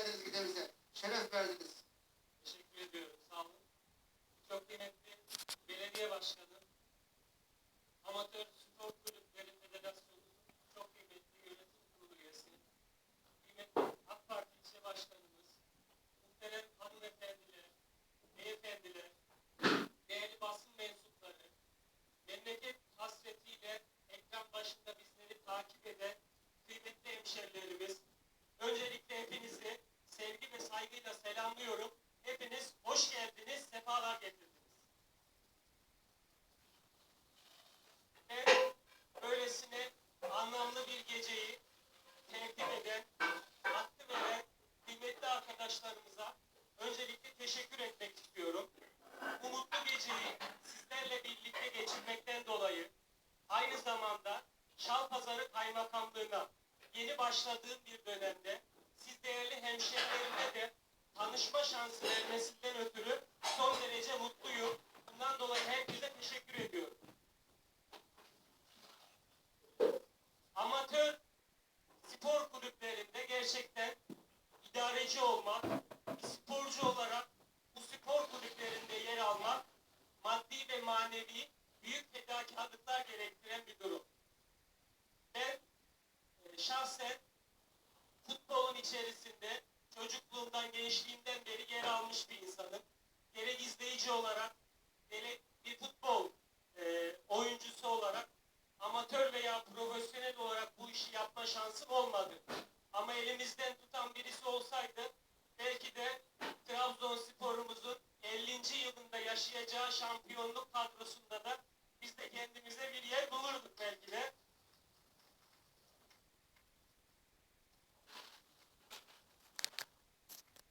geldiniz gidemize. Şeref verdiniz. Teşekkür ediyorum. Sağ olun. Çok kıymetli belediye başkanı, amatör spor kulüpleri federasyonumuzun çok kıymetli yönetim kurulu üyesi, kıymetli AK Parti ilçe başkanımız, muhterem hanımefendiler, beyefendiler, değerli basın mensupları, memleket hasretiyle ekran başında bizleri takip eden kıymetli hemşerilerimiz, arkadaşlarımıza öncelikle teşekkür etmek istiyorum. Bu mutlu geceyi sizlerle birlikte geçirmekten dolayı aynı zamanda Şalpazarı Kaymakamlığı'na yeni başladığım bir dönemde siz değerli hemşehrilerimle de tanışma şansı vermesinden ötürü son derece mutluyum. Bundan dolayı herkese teşekkür ediyorum. Amatör spor kulüplerinde gerçekten idareci olmak, sporcu olarak bu spor kulüplerinde yer almak maddi ve manevi büyük fedakarlıklar gerektiren bir durum. Ben e, şahsen futbolun içerisinde çocukluğumdan, gençliğimden beri yer almış bir insanım. Gerek izleyici olarak, gerek bir futbol e, oyuncusu olarak, amatör veya profesyonel olarak bu işi yapma şansım olmadı. Ama elimizden tutan birisi olsaydı belki de Trabzonspor'umuzun 50. yılında yaşayacağı şampiyonluk kadrosunda da biz de kendimize bir yer bulurduk.